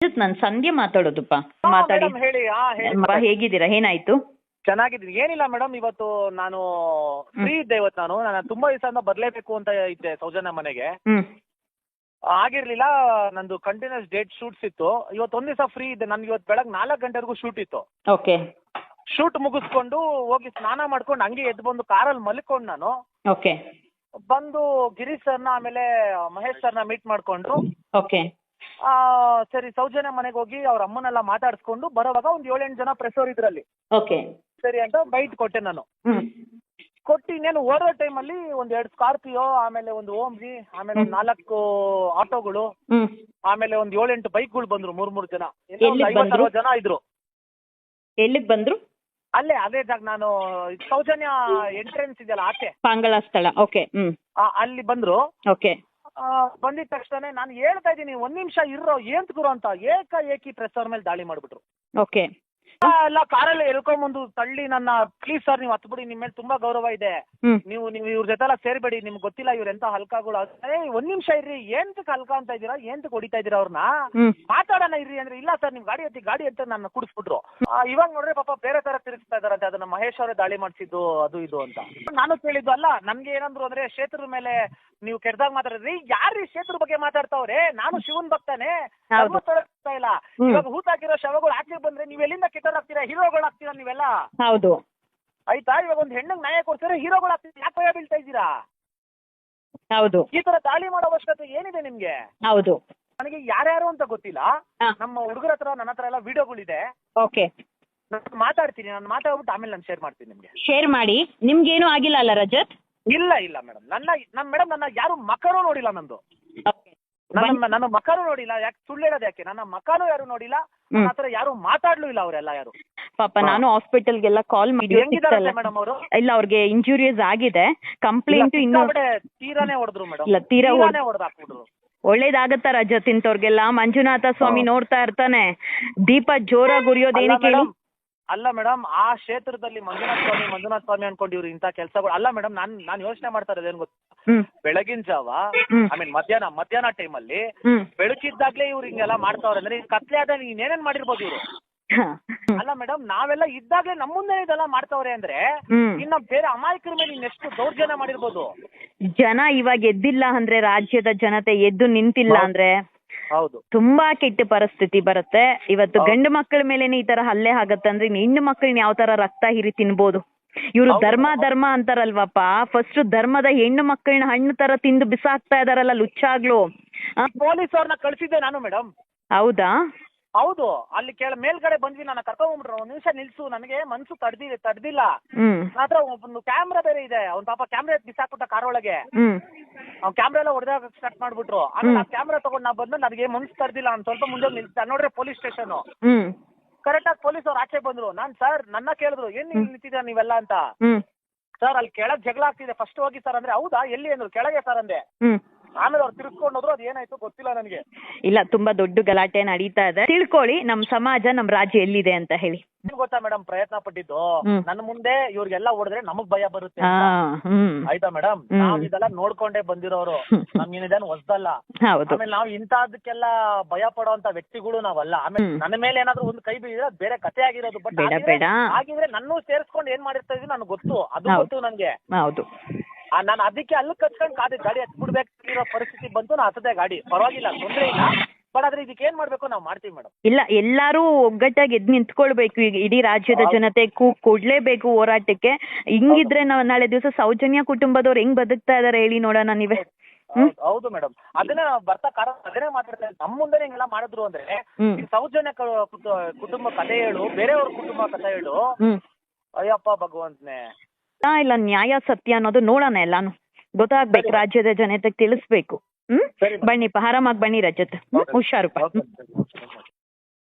ರಜತ್ ನಾನು ಸಂಧ್ಯಾ ಮಾತಾಡೋದಪ್ಪ. ಮಾತಾಡಿ. ಹೇಳಿ ಆ, ಹೇಳಿ ಅಮ್ಮ, ಹೇಗಿದ್ದೀರಾ? ಏನಾಯ್ತು? ಚೆನ್ನಾಗಿದ್ದೀನಿ. ಏನಿಲ್ಲ ಮೇಡಮ್ ಇವತ್ತು ನಾನು ಫ್ರೀ ಇದ್ದೆ ಇವತ್ತು ನಾನು. ನಾನು ತುಂಬಾ ದಿವಸ ಬರ್ಲೇಬೇಕು ಅಂತ ಇದ್ದೆ ಸೌಜನ್ಯ ಮನೆಗೆ. ಹ್ಮ್. ಆಗಿರ್ಲಿಲ್ಲ ನಂದು ಕಂಟಿನ್ಯೂಸ್ ಡೇಟ್ ಶೂಟ್ಸ್ ಇತ್ತು. ಇವತ್ತು ಒಂದ್ ದಿವಸ ಫ್ರೀ ಇದ್ದೆ. ನನ್ಗೆ ಇವತ್ತು ಬೆಳಗ್ಗೆ ನಾಲ್ಕು ಗಂಟೆವರೆಗೂ ಶೂಟ್ ಇತ್ತು. ಓಕೆ. ಶೂಟ್ ಮುಗಿಸ್ಕೊಂಡು ಹೋಗಿ ಸ್ನಾನ ಮಾಡ್ಕೊಂಡು ಹಂಗೆ ಎದ್ದು ಬಂದು ಕಾರಲ್ಲಿ ಮಲ್ಕೊಂಡು ನಾನು. ಓಕೆ. ಬಂದು ಗಿರೀಶ್ ಸರ್ನ ಆಮೇಲೆ ಮಹೇಶ್ ಸರ್ನ ಮೀಟ್ ಮಾಡ್ಕೊಂಡು ಓಕೆ. ಆ, ಸರಿ ಸೌಜನ್ಯ ಮನೆಗೆ ಹೋಗಿ ಅವ್ರ ಅಮ್ಮನೆಲ್ಲ ಮಾತಾಡ್ಸ್ಕೊಂಡು ಬರೋವಾಗ ಒಂದ್ ಏಳೆಂಟು ಜನ ಪ್ರೆಸೋರ್ ಇದ್ರಲ್ಲಿ. ಓಕೆ. ಸರಿ ಅಂತ ಬೈಟ್ ಕೊಟ್ಟೆ ನಾನು. ಹ್ಮ್. ಕೊಟ್ಟು ಇನ್ನೇನು ಓಡೋ ಅಲ್ಲಿ ಒಂದ್ ಎರಡ್ ಸ್ಕಾರ್ಪಿಯೋ ಆಮೇಲೆ ಒಂದು ಓಮ್ಜಿ ಆಮೇಲೆ ಒಂದ್ ನಾಲ್ಕು ಆಟೋಗಳು ಹ್ಮ್. ಆಮೇಲೆ ಒಂದ್ ಏಳೆಂಟು ಬೈಕ್ಗಳು ಬಂದ್ರು ಮೂರ್ ಮೂರ್ ಜನ. ಎಲ್ಲ ಒಂದ್ ಎಲ್ಲಿಗ್ ಐವತ್ತು ಬಂದ್ರು? ಅರವತ್ತು ಜನ ಇದ್ರು. ಎಲ್ಲಿಗ್ ಬಂದ್ರು? ಅಲ್ಲೇ ಅದೇ ಜಾಗ ನಾನು ಸೌಜನ್ಯ ಎಂಟ್ರೆನ್ಸ್ ಇದೆಯಲ್ಲ ಆಚೆ. ಪಾಂಗಳ ಸ್ಥಳ. Okay hmm. ಆ, ಅಲ್ಲಿ ಬಂದ್ರು. ಓಕೆ. ಬಂದಿದ ತಕ್ಷಣ ನಾನು ಹೇಳ್ತಾ ಇದ್ದೀನಿ, ಒಂದ್ ನಿಮಿಷ ಇರೋ ಏನ್ ಗುರು ಅಂತ ಏಕ ಏಕಿ ಪ್ರೆಸ್ ಅವ್ರ ಮೇಲೆ ದಾಳಿ ಮಾಡ್ಬಿಟ್ರು. ಓಕೆ ಆ, ಎಲ್ಲ ಕಾರಲ್ಲಿ ಎಳ್ಕೊಂಬಂದು ತಳ್ಳಿ ನನ್ನ ಪ್ಲೀಸ್ ಸರ್ ನೀವು ಹತ್ಬಿಡಿ ನಿಮ್ಮ ಮೇಲೆ ತುಂಬಾ ಗೌರವ ಇದೆ. ಹ್ಮ್. ನೀವು ನೀವು ಇವ್ರ ಜೊತೆ ಎಲ್ಲ ಸೇರ್ಬೇಡಿ ನಿಮ್ಗೆ ಗೊತ್ತಿಲ್ಲ ಇವ್ರ ಎಂತ ಹಲ್ಕಾಗಳು ಏ ಒಂದ್ ನಿಮಿಷ ಇರ್ರಿ ಏಂತಕ್ ಹಲ್ಕ ಅಂತ ಇದ್ದೀರಾ ಏಂತಕ್ ಹೊಡಿತಾ ಇದೀರಾ ಅವ್ರನ್ನ ಹ್ಮ್. ಮಾತಾಡೋಣ ಇರ್ರಿ ಅಂದ್ರೆ ಇಲ್ಲ ಸರ್ ನಿಮ್ ಗಾಡಿ ಹತ್ತಿ ಗಾಡಿ ಅಂತ ನನ್ನ ಕುಡಿಸ್ಬಿಟ್ರು. ಆ, ಇವಾಗ ನೋಡ್ರೆ ಪಾಪ ಬೇರೆ ತರ ತಿರುಗಿಸ್ತಾ ಇದಾರಂತೆ ಅದನ್ನ ಮಹೇಶ್ ಅವರೇ ದಾಳಿ ಮಾಡಿಸಿದ್ದು ಅದು ಇದು ಅಂತ. ನಾನು ಕೇಳಿದ್ದು ಅಲ್ಲ ನಮ್ಗೆ ಏನಂದ್ರು ಅಂದ್ರೆ ಕ್ಷೇತ್ರದ ಮೇಲೆ ನೀವು ಕೆಟ್ಟದಾಗ ಮಾತಾಡಿದ್ರಿ ಯಾರ್ರಿ ಕ್ಷೇತ್ರ ಬಗ್ಗೆ ಮಾತಾಡ್ತಾವ್ರೆ? ನಾನು ಶಿವನ್ ಭಕ್ತಾನೆ. ಹೌದು. ಇಲ್ಲ. ಇವಾಗ ಹೂತಾಕಿರೋ ಶವಗಳು ಆಚೆ ಬಂದ್ರೆ ನೀವ್ ಎಲ್ಲಿಂದ ಕೆಟ್ಟವ್ರು ಆಗ್ತೀರಾ ಹೀರೋಗಳು ಆಗ್ತೀರಾ ನೀವೆಲ್ಲ? ಹೌದು. ಆಯ್ತಾ? ಇವಾಗ ಒಂದ್ ಹೆಣ್ಣಿಗೆ ನ್ಯಾಯ ಕೊಡ್ತೀರಾ ಹೀರೋಗಳು ಆಗ್ತೀರಾ ಯಾಕೆ ಭಯ ಬೀಳ್ತಾ ಇದ್ದೀರಾ? ಹೌದು. ಈ ತರ ದಾಳಿ ಮಾಡೋ ಅವಶ್ಯಕತೆ ಏನಿದೆ ನಿಮ್ಗೆ? ಹೌದು. ನನಗೆ ಯಾರ್ಯಾರು ಅಂತ ಗೊತ್ತಿಲ್ಲ. ಹಾ. ನಮ್ಮ ಹುಡುಗರ ಹತ್ರ ನನ್ನ ಹತ್ರ ಎಲ್ಲ ವಿಡಿಯೋಗಳಿದೆ. ಓಕೆ. ನಾನು ಮಾತಾಡ್ತೀನಿ ನಾನು ಮಾತಾಡ್ಬಿಟ್ಟು ಆಮೇಲೆ ನಾನು ಶೇರ್ ಮಾಡ್ತೀನಿ ನಿಮ್ಗೆ. ಶೇರ್ ಮಾಡಿ. ನಿಮ್ಗೇನು ಆಗಿಲ್ಲ ಅಲ್ಲ ರಜತ್? ಇಲ್ಲ ಇಲ್ಲ ಮೇಡಮ್ ನನ್ನ ನಮ್ಮ ಮೇಡಮ್ ನನ್ನ ಯಾರು ಮಕನೂ ನೋಡಿಲ್ಲ ನಂದು. ಓಕೆ. ನನ್ನ ನನ್ನ ನೋಡಿಲ್ಲ. ಯಾಕೆ ಸುಳ್ಳು ಹೇಳೋದು ಯಾಕೆ? ನನ್ನ ಮಕನೂ ಯಾರು ನೋಡಿಲ್ಲ. ನನ್ನ ಹತ್ರ ಯಾರು ಮಾತಾಡ್ಲೂ ಇಲ್ಲ ಅವರೆಲ್ಲ ಯಾರು. ಪಾಪ ನಾನು ಹಾಸ್ಪಿಟಲ್ ಹಾಸ್ಪಿಟಲ್ಗೆಲ್ಲ ಕಾಲ್ ಮಾಡಿ ಮೇಡಮ್ ಅವರು? ಇಲ್ಲ ಅವ್ರಿಗೆ ಇಂಜುರಿಯಸ್ ಆಗಿದೆ. ಕಂಪ್ಲೇಂಟ್ ಇನ್ನು ತೀರಾನೇ ಹೊಡೆದ್ರು ಮೇಡಮ್ ಇಲ್ಲ, ತೀರಾ ಹೊಡೆದು ಹಾಕ್ಬಿಟ್ರು. ಒಳ್ಳೇದಾಗತ್ತ ರಜತ್ ಇಂಥವ್ರಿಗೆಲ್ಲ ಮಂಜುನಾಥ ಸ್ವಾಮಿ ನೋಡ್ತಾ ಇರ್ತಾನೆ. ದೀಪ ಜೋರಾಗಿ ಉರಿಯೋದು ಕೇಳಿ? ಹೇಳಿ ಅಲ್ಲ ಮೇಡಮ್ ಆ ಕ್ಷೇತ್ರದಲ್ಲಿ ಮಂಜುನಾಥ ಸ್ವಾಮಿ ಮಂಜುನಾಥ ಸ್ವಾಮಿ ಅನ್ಕೊಂಡು ಇವ್ರು ಇಂಥ ಕೆಲಸಗಳು ಅಲ್ಲ ಮೇಡಮ್ ನಾನ್ ನಾನು ಯೋಚನೆ ಮಾಡ್ತಾ ಇರೋದು ಏನು ಗೊತ್ತಾ? ಬೆಳಗಿನ ಜಾವ. ಐ ಮೀನ್ ಮಧ್ಯಾಹ್ನ ಮಧ್ಯಾಹ್ನ ಟೈಮಲ್ಲಿ ಅಲ್ಲಿ ಬೆಳಕಿದ್ದಾಗ್ಲೇ ಇವ್ರು ಹಿಂಗೆಲ್ಲ ಮಾಡ್ತಾವ್ರೆ ಅಂದ್ರೆ ಕತ್ಲೆ ಆದ ಇನ್ನೇನೇನ್ ಮಾಡಿರ್ಬೋದು ಇವ್ರು. ಅಲ್ಲ ಮೇಡಮ್ ನಾವೆಲ್ಲ ಇದ್ದಾಗ್ಲೇ ನಮ್ಮ ಮುಂದೆ ಇದೆಲ್ಲ ಮಾಡ್ತಾವ್ರೆ ಅಂದ್ರೆ ಇನ್ನ ಬೇರೆ ಅಮಾಯಕರ ಮೇಲೆ ಇನ್ನೆಷ್ಟು ದೌರ್ಜನ್ಯ ಮಾಡಿರ್ಬೋದು? ಜನ ಇವಾಗ ಎದ್ದಿಲ್ಲ ಅಂದ್ರೆ ರಾಜ್ಯದ ಜನತೆ ಎದ್ದು ನಿಂತಿಲ್ಲ ಅಂದ್ರೆ ಹೌದು. ತುಂಬಾ ಕೆಟ್ಟ ಪರಿಸ್ಥಿತಿ ಬರುತ್ತೆ. ಇವತ್ತು. ಗಂಡು ಮಕ್ಕಳ ಮೇಲೇನೆ ಈ ತರ ಹಲ್ಲೆ ಆಗತ್ತೆ ಅಂದ್ರೆ ಹೆಣ್ಣು ಮಕ್ಕಳನ್ನ ಯಾವ ತರ ರಕ್ತ ಹೀರಿ ತಿನ್ಬೋದು? ಇವ್ರು ಧರ್ಮ. ಧರ್ಮ ಅಂತಾರಲ್ವಪ್ಪ. ಫಸ್ಟ್ ಧರ್ಮದ ಹೆಣ್ಣು ಮಕ್ಕಳನ್ನ ಹಣ್ಣು ತರ ತಿಂದು ಬಿಸಾಕ್ತಾ ಇದಾರಲ್ಲ ಲುಚ್ಚಾಗ್ಲು. ಪೊಲೀಸ್ ಅವ್ರನ್ನ ಕಳ್ಸಿದ್ದೆ ನಾನು ಮೇಡಮ್ ಹೌದಾ? ಹೌದು. ಅಲ್ಲಿ ಕೇಳ ಮೇಲ್ಗಡೆ ಬಂದ್ವಿ ನನ್ನ ಕರ್ಕೊಂಡ್ಬಿಟ್ರು ಒಂದ್ ನಿಮಿಷ ನಿಲ್ಸು ನನಗೆ ಮನ್ಸು ತಡ್ದಿ ತಡ್ದಿಲ್ಲ. ಮಾತ್ರ ಒಬ್ಬನು ಒಂದು ಕ್ಯಾಮ್ರಾ ಬೇರೆ ಇದೆ. ಅವ್ನ್ ಪಾಪ ಕ್ಯಾಮ್ರಾ ಬಿಸಾಕ್ಬಿಟ್ಟ ಕಾರ್ ಒಳಗೆ. ಅವ್ನ ಕ್ಯಾಮ್ರಾ ಎಲ್ಲ ಹೊಡೆದಾಗ ಸ್ಟಾರ್ಟ್ ಮಾಡ್ಬಿಟ್ರು. ಆಮೇಲೆ ಆ ಕ್ಯಾಮ್ರಾ ತಗೊಂಡ್ ನಾ ಬಂದ್ಮೇಲೆ ನನಗೆ ಮನ್ಸು ತಡ್ದಿಲ್ಲ ನಾನು ಸ್ವಲ್ಪ ಮುಂದೆ ನಿಲ್ಸ ನೋಡ್ರೆ ಪೊಲೀಸ್ ಸ್ಟೇಷನ್. ಕರೆಕ್ಟ್ ಆಗಿ ಪೊಲೀಸ್ ಅವ್ರು ಆಚೆ ಬಂದ್ರು. ನಾನ್ ಸರ್ ನನ್ನ ಕೇಳಿದ್ರು ಏನ್ ಇಲ್ಲಿ ನಿಂತಿದ್ದೀರಾ ನೀವೆಲ್ಲ ಅಂತ? ಹ್ಮ್. ಸರ್ ಅಲ್ಲಿ ಕೆಳಗ್ ಜಗಳ ಆಗ್ತಿದೆ. ಫಸ್ಟ್ ಹೋಗಿ ಸರ್ ಅಂದ್ರೆ ಹೌದಾ? ಎಲ್ಲಿ? ಅಂದ್ರು. ಕೆಳಗೆ ಸರ್ ಅಂದೆ. ಹ್ಮ್. ಆಮೇಲೆ ಅವ್ರು ತಿರ್ಸ್ಕೊಂಡು ಹೋದ್ರು ಅದು ಏನಾಯ್ತು ಗೊತ್ತಿಲ್ಲ ನನಗೆ. ಇಲ್ಲ ತುಂಬಾ ದೊಡ್ಡ ಗಲಾಟೆ ನಡೀತಾ ಇದೆ. ತಿಳ್ಕೊಳ್ಳಿ ನಮ್ ಸಮಾಜ ನಮ್ ರಾಜ್ಯ ಎಲ್ಲಿದೆ ಅಂತ ಹೇಳಿ. ಏನ್ ಗೊತ್ತಾ ಮೇಡಮ್ ಪ್ರಯತ್ನ ಪಟ್ಟಿದ್ದು? ಹ್ಮ್. ನನ್ನ ಮುಂದೆ ಇವ್ರಿಗೆಲ್ಲ ಹೊಡೆದ್ರೆ ನಮಗ್ ಭಯ ಬರುತ್ತೆ ಹಾ ಅಂತ. ಹ್ಮ್. ಆಯ್ತಾ ಮೇಡಮ್ ಹ್ಮ್. ನಾವ್ ಇದೆಲ್ಲ ನೋಡ್ಕೊಂಡೇ ಬಂದಿರೋರು. ನಮ್ಗೇನಿದೇನು ಹೊಸ್ದಲ್ಲ. ಹೌದು. ಆಮೇಲೆ ನಾವು ಇಂತದಕ್ಕೆಲ್ಲ ಭಯ ಪಡುವಂತ ವ್ಯಕ್ತಿಗಳು ನಾವಲ್ಲ. ಆಮೇಲೆ ಹ್ಮ್. ನನ್ನ ಮೇಲೆ ಏನಾದ್ರು ಒಂದು ಕೈ ಬೀಳಿದ್ರೆ ಅದ್ ಬೇರೆ ಕತೆ ಆಗಿರೋದು. ಬಟ್ ಬೇಡ, ಬೇಡ. ಆಗಿದ್ರೆ ನನ್ನೂ ಸೇರಿಸ್ಕೊಂಡು ಏನ್ ಮಾಡಿರ್ತಾ ಇದ್ವಿ ನನ್ಗೆ ಗೊತ್ತು. ಅದು ಹೌದು. ಗೊತ್ತು ನನ್ಗೆ. ಹೌದು. ನಾನು ಅದಕ್ಕೆ ಅಲ್ಲಿ ಕಚ್ಕೊಂಡು ಗಾಡಿ ಗಾಡಿ ಹತ್ಬಿಡ್ಬೇಕಿರೋ ಪರಿಸ್ಥಿತಿ ಬಂತು ನಾ ಹತ್ತದೆ ಗಾಡಿ. ಪರವಾಗಿಲ್ಲ ತೊಂದರೆ ಇಲ್ಲ. ಬಟ್ ಆದ್ರೆ ಇದಕ್ಕೆ ಏನ್ ಮಾಡ್ಬೇಕು ನಾವು ಮಾಡ್ತೀವಿ ಮೇಡಮ್. ಇಲ್ಲ ಎಲ್ಲಾರು ಒಗ್ಗಟ್ಟಾಗಿ ಎದ್ ನಿಂತ್ಕೊಳ್ಬೇಕು ಈಗ ಇಡೀ ರಾಜ್ಯದ. ಜನತೆ ಕೂ ಕೊಡ್ಲೇಬೇಕು ಹೋರಾಟಕ್ಕೆ. ಹಿಂಗಿದ್ರೆ ನಾವ್ ನಾಳೆ ದಿವಸ ಸೌಜನ್ಯ ಕುಟುಂಬದವ್ರು ಹೆಂಗ್ ಬದುಕ್ತಾ ಇದಾರೆ ಹೇಳಿ ನೋಡೋಣ ನೀವೇ. ಹೌದು- ಮೇಡಮ್. ಅದನ್ನ ಬರ್ತಾ ಕಾರಣ ಅದನ್ನೇ ಮಾತಾಡ್ತಾರೆ. ನಮ್ಮ ಮುಂದೆ ಹಿಂಗೆಲ್ಲ ಮಾಡಿದ್ರು ಅಂದ್ರೆ ಈ ಸೌಜನ್ಯ ಕುಟುಂಬ ಕಥೆ ಹೇಳು ಬೇರೆಯವ್ರ ಕುಟುಂಬ ಕಥೆ ಹೇಳು. ಅಯ್ಯಪ್ಪ ಭಗವಂತನೇ ಇಲ್ಲ ನ್ಯಾಯ ಸತ್ಯ ಅನ್ನೋದು ನೋಡೋಣ ಎಲ್ಲಾನು. ಗೊತ್ತಾಗ್ಬೇಕು ರಾಜ್ಯದ ಜನತೆಗೆ ತಿಳಿಸ್ಬೇಕು. ಹ್ಮ್. ಬನ್ನಿಪ್ಪ ಆರಾಮಾಗಿ ಬನ್ನಿ ರಜತ್. ಹುಷಾರು. ಹುಷಾರುಪ್ಪ